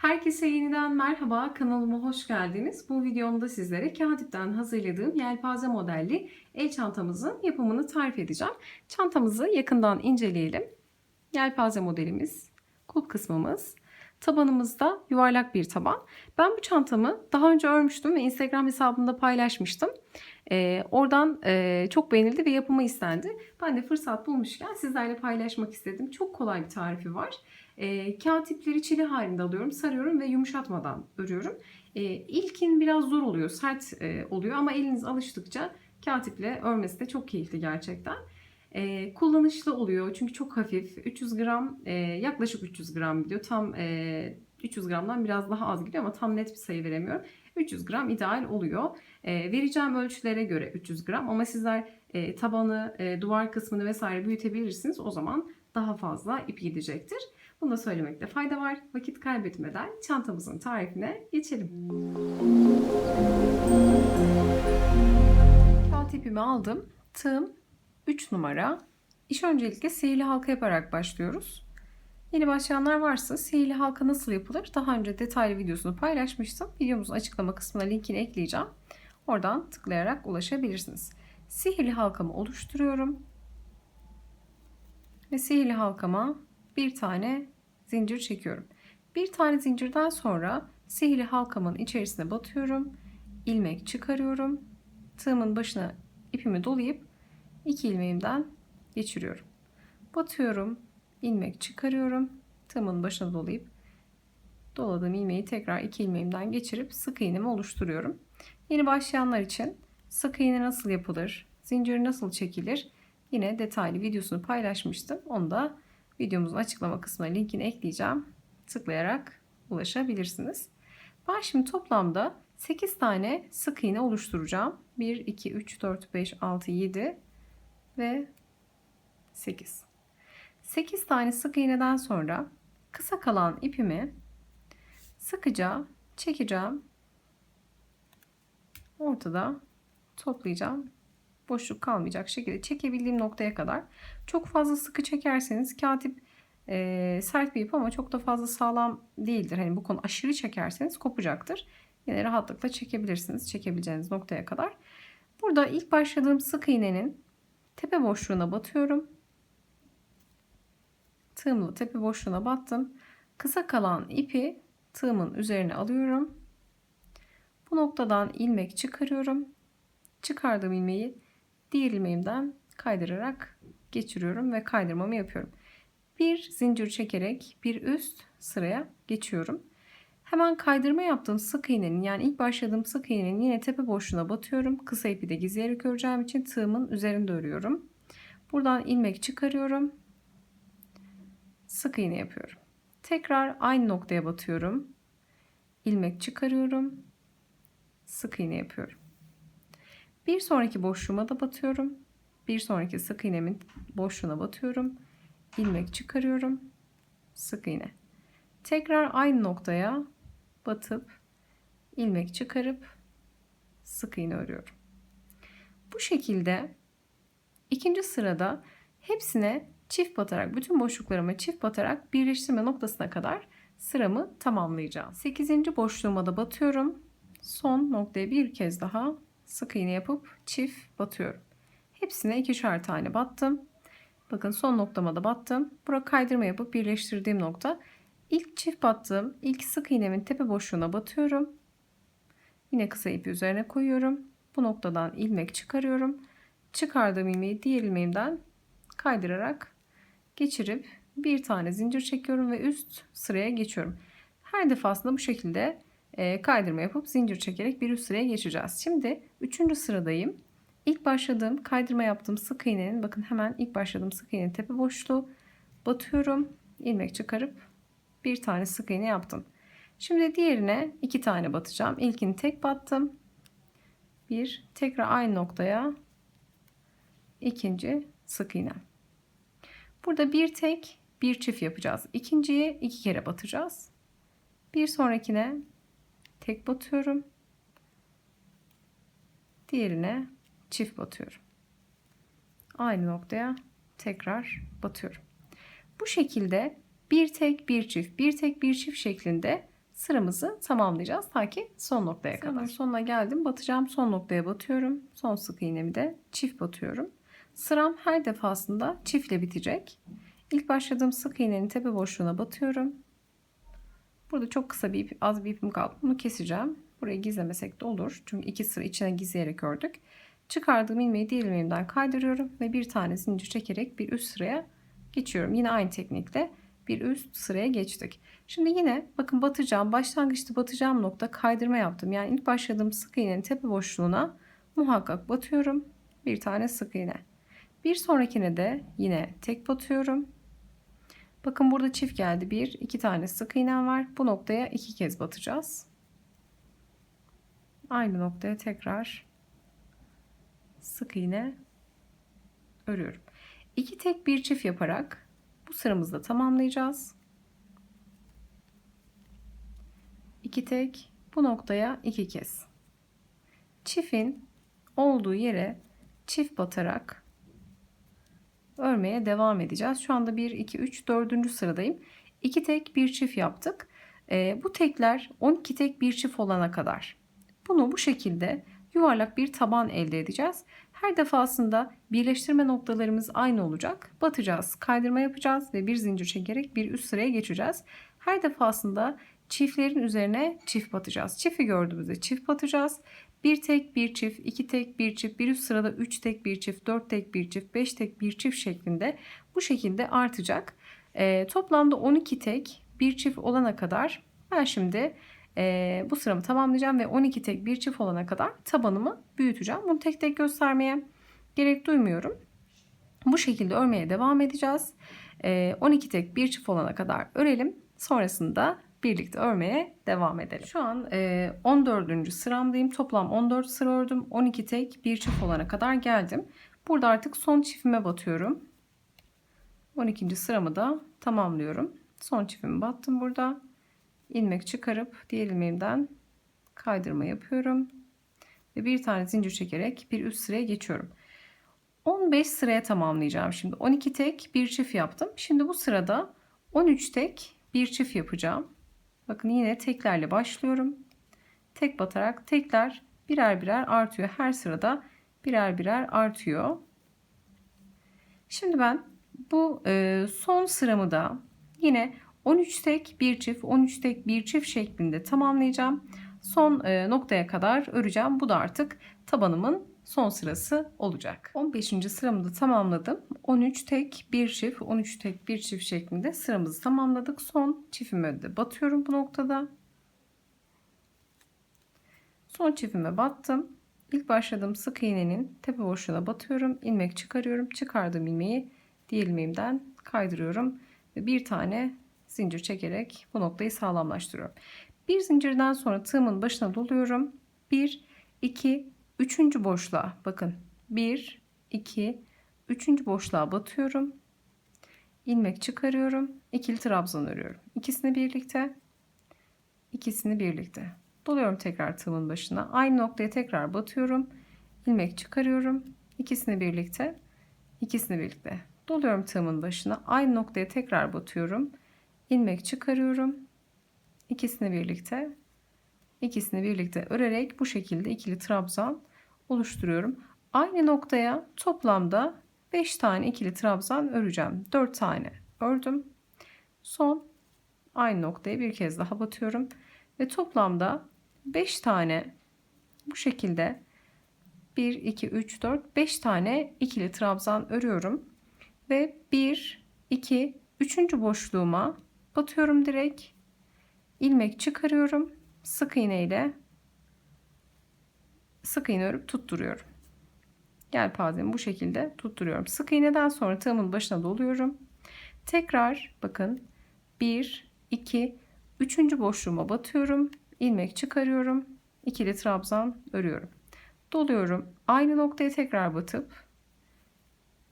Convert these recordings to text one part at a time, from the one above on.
Herkese yeniden merhaba, kanalıma hoş geldiniz. Bu videomda sizlere Katip'ten hazırladığım yelpaze modelli el çantamızın yapımını tarif edeceğim. Çantamızı yakından inceleyelim. Yelpaze modelimiz, kulp kısmımız, tabanımızda yuvarlak bir taban. Ben bu çantamı daha önce örmüştüm ve Instagram hesabımda paylaşmıştım. Ee, oradan e, çok beğenildi ve yapımı istendi. Ben de fırsat bulmuşken sizlerle paylaşmak istedim. Çok kolay bir tarifi var. E, katipleri çile halinde alıyorum, sarıyorum ve yumuşatmadan örüyorum. E, ilkin biraz zor oluyor, sert e, oluyor ama eliniz alıştıkça katiple örmesi de çok keyifli gerçekten. E, kullanışlı oluyor çünkü çok hafif. 300 gram, e, yaklaşık 300 gram gidiyor. Tam e, 300 gramdan biraz daha az gidiyor ama tam net bir sayı veremiyorum. 300 gram ideal oluyor. E, vereceğim ölçülere göre 300 gram ama sizler e, tabanı, e, duvar kısmını vesaire büyütebilirsiniz. O zaman daha fazla ip gidecektir. Bunu da söylemekte fayda var. Vakit kaybetmeden çantamızın tarifine geçelim. Kağıt ipimi aldım. Tığım 3 numara. İş öncelikle sihirli halka yaparak başlıyoruz. Yeni başlayanlar varsa sihirli halka nasıl yapılır? Daha önce detaylı videosunu paylaşmıştım. Videomuzun açıklama kısmına linkini ekleyeceğim. Oradan tıklayarak ulaşabilirsiniz. Sihirli halkamı oluşturuyorum. Ve sihirli halkama bir tane zincir çekiyorum. Bir tane zincirden sonra sihirli halkamın içerisine batıyorum. ilmek çıkarıyorum. Tığımın başına ipimi dolayıp iki ilmeğimden geçiriyorum. Batıyorum. ilmek çıkarıyorum. Tığımın başına dolayıp doladığım ilmeği tekrar iki ilmeğimden geçirip sık iğnemi oluşturuyorum. Yeni başlayanlar için sık iğne nasıl yapılır, zincir nasıl çekilir yine detaylı videosunu paylaşmıştım. Onu da videomuzun açıklama kısmına linkini ekleyeceğim. Tıklayarak ulaşabilirsiniz. Ben şimdi toplamda 8 tane sık iğne oluşturacağım. 1, 2, 3, 4, 5, 6, 7 ve 8. 8 tane sık iğneden sonra kısa kalan ipimi sıkıca çekeceğim. Ortada toplayacağım. Boşluk kalmayacak şekilde çekebildiğim noktaya kadar. Çok fazla sıkı çekerseniz katip e, sert bir ip ama çok da fazla sağlam değildir. Hani bu konu aşırı çekerseniz kopacaktır. Yine rahatlıkla çekebilirsiniz çekebileceğiniz noktaya kadar. Burada ilk başladığım sık iğnenin tepe boşluğuna batıyorum. Tığımla tepe boşluğuna battım. Kısa kalan ipi tığımın üzerine alıyorum. Bu noktadan ilmek çıkarıyorum. Çıkardığım ilmeği diğer ilmeğimden kaydırarak geçiriyorum ve kaydırmamı yapıyorum. Bir zincir çekerek bir üst sıraya geçiyorum. Hemen kaydırma yaptığım sık iğnenin yani ilk başladığım sık iğnenin yine tepe boşluğuna batıyorum. Kısa ipi de gizleyerek öreceğim için tığımın üzerinde örüyorum. Buradan ilmek çıkarıyorum. Sık iğne yapıyorum. Tekrar aynı noktaya batıyorum. ilmek çıkarıyorum. Sık iğne yapıyorum. Bir sonraki boşluğuma da batıyorum. Bir sonraki sık iğnemin boşluğuna batıyorum. ilmek çıkarıyorum. Sık iğne. Tekrar aynı noktaya batıp ilmek çıkarıp sık iğne örüyorum. Bu şekilde ikinci sırada hepsine çift batarak bütün boşluklarıma çift batarak birleştirme noktasına kadar sıramı tamamlayacağım. 8. boşluğuma da batıyorum. Son noktaya bir kez daha sık iğne yapıp çift batıyorum. Hepsine ikişer tane battım. Bakın son noktama da battım. Buraya kaydırma yapıp birleştirdiğim nokta. İlk çift battığım ilk sık iğnemin tepe boşluğuna batıyorum. Yine kısa ipi üzerine koyuyorum. Bu noktadan ilmek çıkarıyorum. Çıkardığım ilmeği diğer ilmeğimden kaydırarak geçirip bir tane zincir çekiyorum ve üst sıraya geçiyorum. Her defasında bu şekilde kaydırma yapıp zincir çekerek bir üst sıraya geçeceğiz. Şimdi üçüncü sıradayım. İlk başladığım kaydırma yaptığım sık iğnenin bakın hemen ilk başladığım sık iğnenin tepe boşluğu batıyorum. ilmek çıkarıp bir tane sık iğne yaptım. Şimdi diğerine iki tane batacağım. İlkini tek battım. Bir tekrar aynı noktaya ikinci sık iğne. Burada bir tek bir çift yapacağız. İkinciye iki kere batacağız. Bir sonrakine tek batıyorum. Diğerine çift batıyorum. Aynı noktaya tekrar batıyorum. Bu şekilde bir tek bir çift, bir tek bir çift şeklinde sıramızı tamamlayacağız ta ki son noktaya kadar. Sonuna geldim. Batacağım son noktaya batıyorum. Son sık iğnemi de çift batıyorum. Sıram her defasında çiftle bitecek. İlk başladığım sık iğnenin tepe boşluğuna batıyorum. Burada çok kısa bir ip, az bir ipim kaldı. Bunu keseceğim. Burayı gizlemesek de olur. Çünkü iki sıra içine gizleyerek ördük. Çıkardığım ilmeği diğer ilmeğimden kaydırıyorum ve bir tane zincir çekerek bir üst sıraya geçiyorum. Yine aynı teknikle bir üst sıraya geçtik. Şimdi yine bakın batacağım. Başlangıçta batacağım nokta kaydırma yaptım. Yani ilk başladığım sık iğnenin tepe boşluğuna muhakkak batıyorum. Bir tane sık iğne. Bir sonrakine de yine tek batıyorum. Bakın burada çift geldi. Bir, iki tane sık iğnem var. Bu noktaya iki kez batacağız. Aynı noktaya tekrar sık iğne örüyorum. İki tek bir çift yaparak bu sıramızı da tamamlayacağız. İki tek bu noktaya iki kez. Çiftin olduğu yere çift batarak örmeye devam edeceğiz. Şu anda 1, 2, 3, 4. sıradayım. 2 tek bir çift yaptık. E, bu tekler 12 tek bir çift olana kadar. Bunu bu şekilde yuvarlak bir taban elde edeceğiz. Her defasında birleştirme noktalarımız aynı olacak. Batacağız, kaydırma yapacağız ve bir zincir çekerek bir üst sıraya geçeceğiz. Her defasında çiftlerin üzerine çift batacağız. Çifti gördüğümüzde çift batacağız. Bir tek bir çift, iki tek bir çift, bir üst sırada üç tek bir çift, dört tek bir çift, beş tek bir çift şeklinde bu şekilde artacak. E, toplamda 12 tek bir çift olana kadar ben şimdi e, bu sıramı tamamlayacağım ve 12 tek bir çift olana kadar tabanımı büyüteceğim. Bunu tek tek göstermeye gerek duymuyorum. Bu şekilde örmeye devam edeceğiz. E, 12 tek bir çift olana kadar örelim. Sonrasında birlikte örmeye devam edelim. Şu an e, 14. sıramdayım. Toplam 14 sıra ördüm. 12 tek bir çift olana kadar geldim. Burada artık son çiftime batıyorum. 12. sıramı da tamamlıyorum. Son çiftimi battım burada. ilmek çıkarıp diğer ilmeğimden kaydırma yapıyorum. Ve bir tane zincir çekerek bir üst sıraya geçiyorum. 15 sıraya tamamlayacağım şimdi. 12 tek bir çift yaptım. Şimdi bu sırada 13 tek bir çift yapacağım. Bakın yine teklerle başlıyorum. Tek batarak tekler birer birer artıyor. Her sırada birer birer artıyor. Şimdi ben bu e, son sıramı da yine 13 tek bir çift 13 tek bir çift şeklinde tamamlayacağım. Son e, noktaya kadar öreceğim. Bu da artık tabanımın son sırası olacak. 15. sıramı da tamamladım. 13 tek bir çift 13 tek bir çift şeklinde sıramızı tamamladık. Son çiftime de batıyorum bu noktada. Son çiftime battım. İlk başladığım sık iğnenin tepe boşluğuna batıyorum. ilmek çıkarıyorum. Çıkardığım ilmeği diğer ilmeğimden kaydırıyorum. Ve bir tane zincir çekerek bu noktayı sağlamlaştırıyorum. Bir zincirden sonra tığımın başına doluyorum. 1, 2, Üçüncü boşluğa bakın. 1, 2, üçüncü boşluğa batıyorum. ilmek çıkarıyorum. ikili trabzan örüyorum. İkisini birlikte. ikisini birlikte. Doluyorum tekrar tığımın başına. Aynı noktaya tekrar batıyorum. ilmek çıkarıyorum. ikisini birlikte. ikisini birlikte. Doluyorum tığımın başına. Aynı noktaya tekrar batıyorum. ilmek çıkarıyorum. ikisini birlikte. ikisini birlikte örerek bu şekilde ikili trabzan oluşturuyorum. Aynı noktaya toplamda 5 tane ikili trabzan öreceğim. 4 tane ördüm. Son aynı noktaya bir kez daha batıyorum ve toplamda 5 tane bu şekilde 1 2 3 4 5 tane ikili trabzan örüyorum ve 1 2 3. boşluğuma batıyorum direkt ilmek çıkarıyorum sık iğne ile sık iğne örüp tutturuyorum. Yelpazemi bu şekilde tutturuyorum. Sık iğneden sonra tığımın başına doluyorum. Tekrar bakın 1 2 3. boşluğuma batıyorum. ilmek çıkarıyorum. ikili trabzan örüyorum. Doluyorum. Aynı noktaya tekrar batıp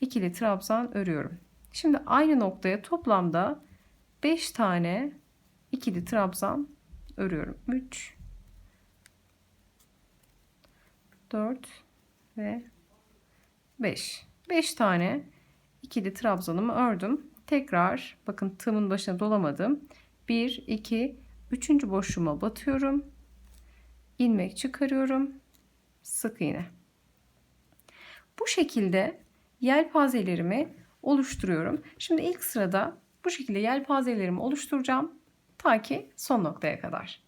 ikili trabzan örüyorum. Şimdi aynı noktaya toplamda 5 tane ikili trabzan örüyorum. 3 4 ve 5. 5 tane ikili trabzanımı ördüm. Tekrar bakın tığımın başına dolamadım. 1 2 Üçüncü boşluğuma batıyorum. ilmek çıkarıyorum. Sık iğne. Bu şekilde yelpazelerimi oluşturuyorum. Şimdi ilk sırada bu şekilde yelpazelerimi oluşturacağım ta ki son noktaya kadar.